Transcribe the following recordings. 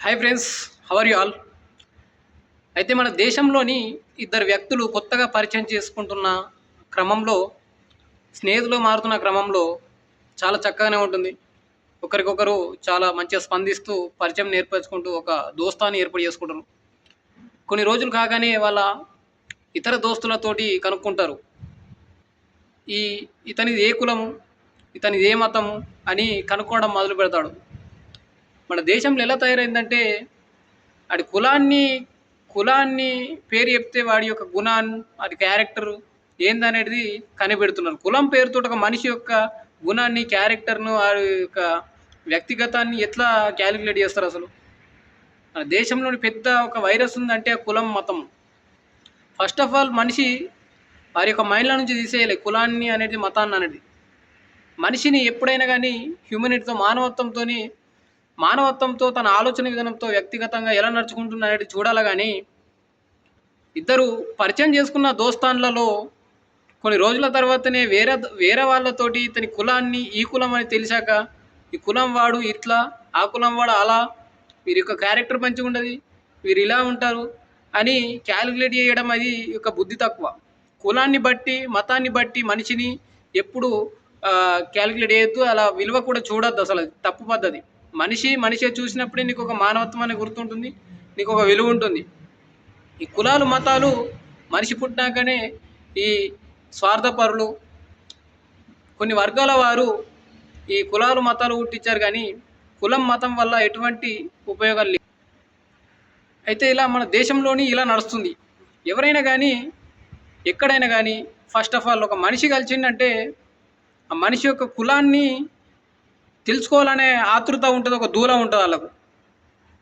Hi friends how are you all అయితే మన దేశంలోని ఇద్దరు వ్యక్తులు కొత్తగా పరిచయం చేసుకుంటున్న క్రమంలో స్నేహితులు మారుతున్న క్రమంలో చాలా చక్కగానే ఉంటుంది. ఒకరికొకరు చాలా మంచిగా స్పందిస్తూ పరిచయం నేర్పించుకుంటూ ఒక దోస్తాన్ని ఏర్పాటు చేసుకుంటారు. కొన్ని రోజులు కాగానే వాళ్ళ ఇతర దోస్తులతోటి కనుక్కుంటారు. ఈ ఇతనిది ఏ కులము ఇతనిది ఏ మతము అని కనుక్కోవడం మొదలు పెడతాడు మన దేశంలో ఎలా తయారైందంటే వాడి కులాన్ని కులాన్ని పేరు చెప్తే వాడి యొక్క గుణాన్ని వాడి క్యారెక్టర్ ఏందనేది కనిపెడుతున్నారు. కులం పేరుతో ఒక మనిషి యొక్క గుణాన్ని క్యారెక్టర్ను వారి యొక్క వ్యక్తిగతాన్ని ఎట్లా క్యాలిక్యులేట్ చేస్తారు అసలు? మన దేశంలోని పెద్ద ఒక వైరస్ ఉందంటే ఆ కులం మతం. ఫస్ట్ ఆఫ్ ఆల్ మనిషి వారి యొక్క మైండ్ల నుంచి తీసేయాలి. కులాన్ని అనేది మతాన్ని అనేది. మనిషిని ఎప్పుడైనా కానీ హ్యూమనిటీతో మానవత్వంతో మానవత్వంతో తన ఆలోచన విధానంతో వ్యక్తిగతంగా ఎలా నడుచుకుంటున్నా అనేది చూడాలి కానీ ఇద్దరు పరిచయం చేసుకున్న దోస్తాన్లలో కొన్ని రోజుల తర్వాతనే వేరే వేరే వాళ్ళతోటి ఇతని కులాన్ని ఈ కులం అని తెలిసాక ఈ కులం వాడు ఇట్లా ఆ కులం వాడు అలా వీరి యొక్క క్యారెక్టర్ మంచిగా ఉండదు వీరు ఇలా ఉంటారు అని క్యాలిక్యులేట్ చేయడం అది యొక్క బుద్ధి తక్కువ. కులాన్ని బట్టి మతాన్ని బట్టి మనిషిని ఎప్పుడు క్యాలిక్యులేట్ చేయొద్దు అలా విలువ కూడా చూడొద్దు అసలు తప్పు పద్ధతి. మనిషి మనిషి చూసినప్పుడే నీకు ఒక మానవత్వం అనే గుర్తుంటుంది నీకు ఒక విలువ ఉంటుంది. ఈ కులాలు మతాలు మనిషి పుట్టినాకనే ఈ స్వార్థపరులు కొన్ని వర్గాల వారు ఈ కులాలు మతాలు పుట్టించారు కానీ కులం మతం వల్ల ఎటువంటి ఉపయోగాలు లేవు. అయితే ఇలా మన దేశంలోని ఇలా నడుస్తుంది. ఎవరైనా కానీ ఎక్కడైనా కానీ ఫస్ట్ ఆఫ్ ఆల్ ఒక మనిషి కలిసిందంటే ఆ మనిషి యొక్క కులాన్ని తెలుసుకోవాలనే ఆతృత ఉంటుంది ఒక దూరం ఉంటుంది వాళ్ళకు.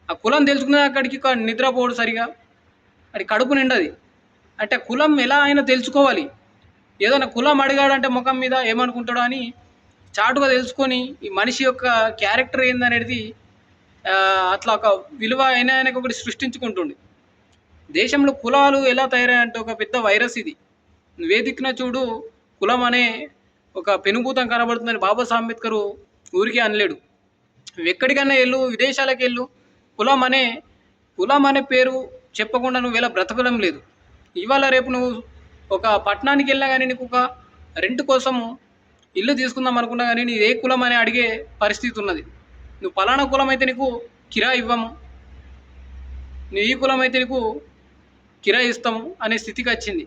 ఆ కులం తెలుసుకునే అక్కడికి నిద్రపోడు సరిగా. అది కడుపు నిండది. అంటే కులం ఎలా అయినా తెలుసుకోవాలి. ఏదైనా కులం అడిగాడంటే ముఖం మీద ఏమనుకుంటాడో అని చాటుగా తెలుసుకొని ఈ మనిషి యొక్క క్యారెక్టర్ ఏందనేది అట్లా ఒక విలువ అయినా ఆయనకు ఒకటి సృష్టించుకుంటుంది దేశంలో కులాలు ఎలా తయారాయంటే ఒక పెద్ద వైరస్ ఇది. నువ్వే దిక్కున చూడు కులం అనే ఒక పెనుభూతం కనబడుతుందని బాబాసాహెబ్ అంబేద్కరు ఊరికే అనలేడు. నువ్వు ఎక్కడికైనా వెళ్ళు విదేశాలకు వెళ్ళు. కులం అనే కులం అనే పేరు చెప్పకుండా నువ్వు ఇలా బ్రతకడం లేదు. ఇవాళ రేపు నువ్వు ఒక పట్టణానికి వెళ్ళినా కానీ నీకు ఒక రెంట్ కోసము ఇల్లు తీసుకుందాం అనుకున్నా కానీ నీ ఏ కులం అని అడిగే పరిస్థితి ఉన్నది. నువ్వు పలానా కులం అయితే నీకు కిరా ఇవ్వము. నీ ఈ కులం అయితే నీకు కిరా ఇస్తాము అనే స్థితికి వచ్చింది.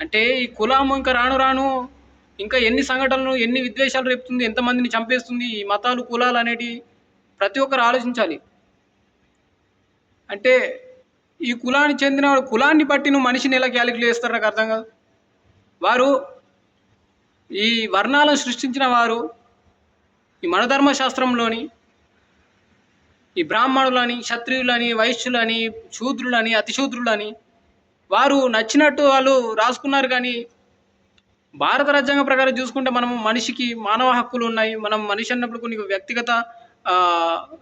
అంటే ఈ కులం ఇంకా రాను రాను ఇంకా ఎన్ని సంఘటనలు ఎన్ని విద్వేషాలు రేపుతుంది ఎంతమందిని చంపేస్తుంది ఈ మతాలు కులాలు అనేటి ప్రతి ఒక్కరు ఆలోచించాలి. అంటే ఈ కులానికి చెందిన కులాన్ని బట్టి నువ్వు మనిషిని ఎలా క్యాలిక్యులేట్ చేస్తారు నాకు అర్థం కాదు. వారు ఈ వర్ణాలను సృష్టించిన వారు ఈ మనధర్మ శాస్త్రంలోని ఈ బ్రాహ్మణులని క్షత్రియులని వైశ్యులని శూద్రులని అతిశూద్రులని వారు నచ్చినట్టు వాళ్ళు రాసుకున్నారు కానీ భారత రాజ్యాంగం ప్రకారం చూసుకుంటే మనము మనిషికి మానవ హక్కులు ఉన్నాయి. మనం మనిషి అన్నప్పుడు కొన్ని వ్యక్తిగత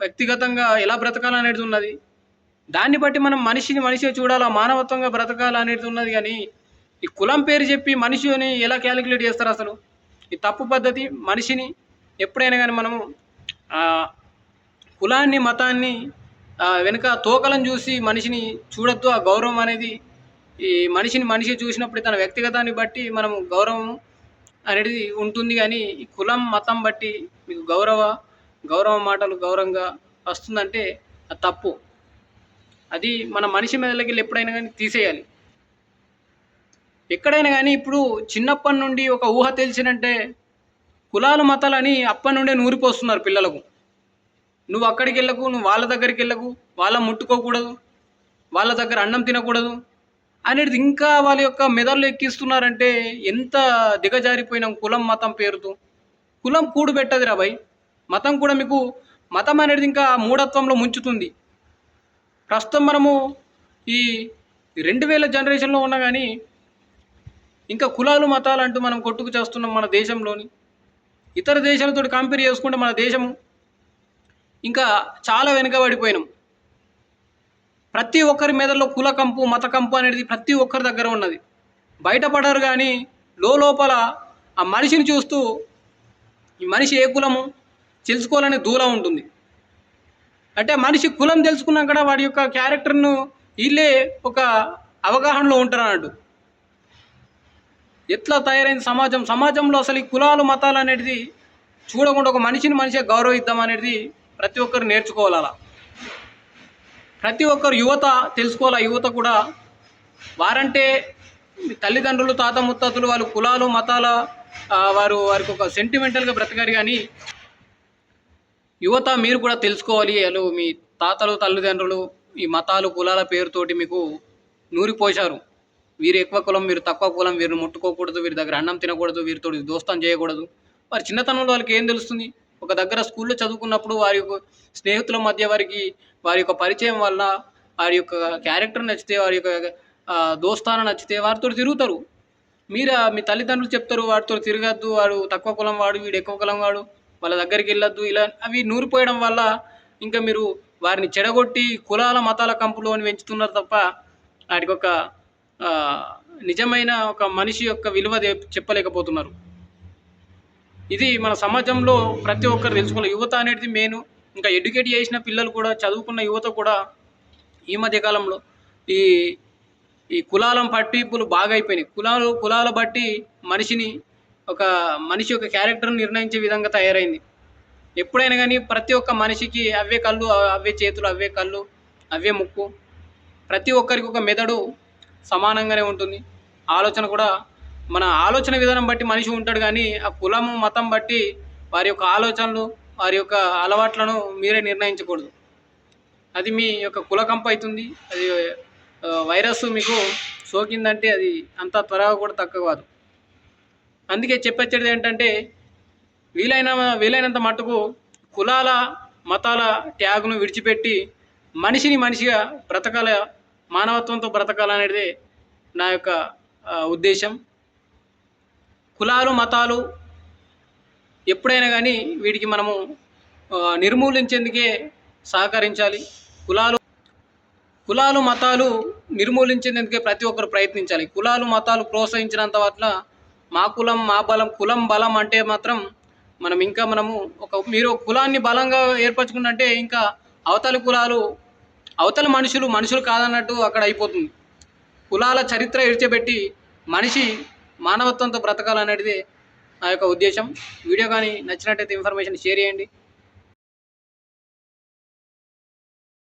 వ్యక్తిగతంగా ఎలా బ్రతకాలనేది ఉన్నది. దాన్ని బట్టి మనం మనిషిని మనిషిగా చూడాలా మానవత్వంగా బ్రతకాలనేది ఉన్నది కానీ ఈ కులం పేరు చెప్పి మనిషిని ఎలా క్యాలిక్యులేట్ చేస్తారు అసలు? ఈ తప్పు పద్ధతి మనిషిని ఎప్పుడైనా కానీ మనము కులాన్ని మతాన్ని వెనుక తోకలను చూసి మనిషిని చూడొద్దు. ఆ గౌరవం అనేది ఈ మనిషిని మనిషి చూసినప్పుడు తన వ్యక్తిగతాన్ని బట్టి మనం గౌరవం అనేది ఉంటుంది కానీ ఈ కులం మతం బట్టి మీకు గౌరవ గౌరవ మాటలు గౌరవంగా వస్తుందంటే అది తప్పు. అది మన మనిషి మీదకి వెళ్ళి ఎప్పుడైనా కానీ తీసేయాలి. ఎక్కడైనా కానీ ఇప్పుడు చిన్నప్పటి నుండి ఒక ఊహ తెలిసినంటే కులాలు మతాలని అప్పటి నుండే నూరిపోస్తున్నారు పిల్లలకు. నువ్వు అక్కడికి వెళ్ళకు నువ్వు వాళ్ళ దగ్గరికి వెళ్ళకు వాళ్ళ ముట్టుకోకూడదు వాళ్ళ దగ్గర అన్నం తినకూడదు అనేది ఇంకా వాళ్ళ యొక్క మెదళ్ళు ఎక్కిస్తున్నారంటే ఎంత దిగజారిపోయినాం కులం మతం పేరుతో. కులం కూడు పెట్టదు రా భయ్. మతం కూడా మీకు మతం అనేది ఇంకా మూఢత్వంలో ముంచుతుంది. ప్రస్తుతం మనము ఈ రెండు వేల జనరేషన్లో ఉన్నా కానీ ఇంకా కులాలు మతాలు అంటూ మనం కొట్టుకు చేస్తున్నాం మన దేశంలోని. ఇతర దేశాలతో కంపేర్ చేసుకుంటే మన దేశం ఇంకా చాలా వెనుకబడిపోయినాం. ప్రతి ఒక్కరి మెదడులో కులకంపు మతకంపు అనేది ప్రతి ఒక్కరి దగ్గర ఉన్నది. బయటపడరు కానీ లోపల ఆ మనిషిని చూస్తూ ఈ మనిషి ఏ కులము తెలుసుకోవాలనే దూరం ఉంటుంది. అంటే మనిషి కులం తెలుసుకున్నాక కూడా వాడి యొక్క క్యారెక్టర్ను వీళ్ళే ఒక అవగాహనలో ఉంటారు అన్నట్టు ఎట్లా తయారైంది సమాజం? సమాజంలో అసలు ఈ కులాలు మతాలు అనేది చూడకుండా ఒక మనిషిని మనిషిగా గౌరవిద్దాం అనేది ప్రతి ఒక్కరు నేర్చుకోవాలి అలా. ప్రతి ఒక్కరు యువత తెలుసుకోవాలి? యువత కూడా వారంటే తల్లిదండ్రులు తాత ముత్తాతలు వాళ్ళు కులాలు మతాల వారు వారికి ఒక సెంటిమెంటల్గా బ్రతకారు కానీ యువత మీరు కూడా తెలుసుకోవాలి. వాళ్ళు మీ తాతలు తల్లిదండ్రులు ఈ మతాలు కులాల పేరుతోటి మీకు నూరిపోశారు. వీరు ఎక్కువ కులం వీరు తక్కువ కులం వీరిని ముట్టుకోకూడదు వీరి దగ్గర అన్నం తినకూడదు వీరితో దోస్తం చేయకూడదు. వారి చిన్నతనంలో వాళ్ళకి ఏం తెలుస్తుంది? ఒక దగ్గర స్కూల్లో చదువుకున్నప్పుడు వారి యొక్క స్నేహితుల మధ్య వారికి వారి యొక్క పరిచయం వల్ల వారి యొక్క క్యారెక్టర్ నచ్చితే వారి యొక్క దోస్తాన నచ్చితే వారితో తిరుగుతారు. మీరు మీ తల్లిదండ్రులు చెప్తారు వాడితో తిరగద్దు వాడు తక్కువ కులం వాడు వీడు ఎక్కువ కులం వాడు వాళ్ళ దగ్గరికి వెళ్ళొద్దు ఇలా అవి నూరిపోయడం వల్ల ఇంకా మీరు వారిని చెడగొట్టి కులాల మతాల కంపులో పెంచుతున్నారు తప్ప వాటికి ఒక నిజమైన ఒక మనిషి యొక్క విలువ చెప్పలేకపోతున్నారు. ఇది మన సమాజంలో ప్రతి ఒక్కరు తెలుసుకోవాలి యువత అనేది మెయిన్. ఇంకా ఎడ్యుకేట్ చేసిన పిల్లలు కూడా చదువుకున్న యువత కూడా ఈ మధ్య కాలంలో ఈ ఈ కులాలం పట్టింపులు బాగా అయిపోయినాయి. కులాలు కులాల బట్టి మనిషిని ఒక మనిషి యొక్క క్యారెక్టర్ని నిర్ణయించే విధంగా తయారైంది. ఎప్పుడైనా కానీ ప్రతి ఒక్క మనిషికి అవే కళ్ళు అవే చేతులు అవే కళ్ళు అవే ముక్కు. ప్రతి ఒక్కరికి ఒక మెదడు సమానంగానే ఉంటుంది. ఆలోచన కూడా మన ఆలోచన విధానం బట్టి మనిషి ఉంటాడు కానీ ఆ కులం మతం బట్టి వారి యొక్క ఆలోచనలు వారి యొక్క అలవాట్లను మీరే నిర్ణయించకూడదు. అది మీ యొక్క కులకంప అవుతుంది. అది వైరస్ మీకు సోకిందంటే అది అంత త్వరగా కూడా తక్కువ కాదు. అందుకే చెప్పొచ్చేది ఏంటంటే వీలైన వీలైనంత మటుకు కులాల మతాల ట్యాగ్ను విడిచిపెట్టి మనిషిని మనిషిగా బ్రతకాల మానవత్వంతో బ్రతకాలనేది నా యొక్క ఉద్దేశం. కులాలు మతాలు ఎప్పుడైనా కానీ వీటికి మనము నిర్మూలించేందుకే సహకరించాలి. కులాలు కులాలు మతాలు నిర్మూలించేందుకే ప్రతి ఒక్కరు ప్రయత్నించాలి. కులాలు మతాలు ప్రోత్సహించినంత పట్ల మా కులం మా బలం కులం బలం అంటే మాత్రం మనం ఇంకా మనము ఒక మీరు కులాన్ని బలంగా ఏర్పరచుకుంటే ఇంకా అవతలి కులాలు అవతల మనుషులు మనుషులు కాదన్నట్టు అక్కడ అయిపోతుంది. కులాల చరిత్ర ఇడిచిపెట్టి మనిషి మానవత్వంతో బ్రతకాలనేది నా యొక్క ఉద్దేశం. వీడియో కానీ నచ్చినట్టయితే ఇన్ఫర్మేషన్ షేర్ చేయండి.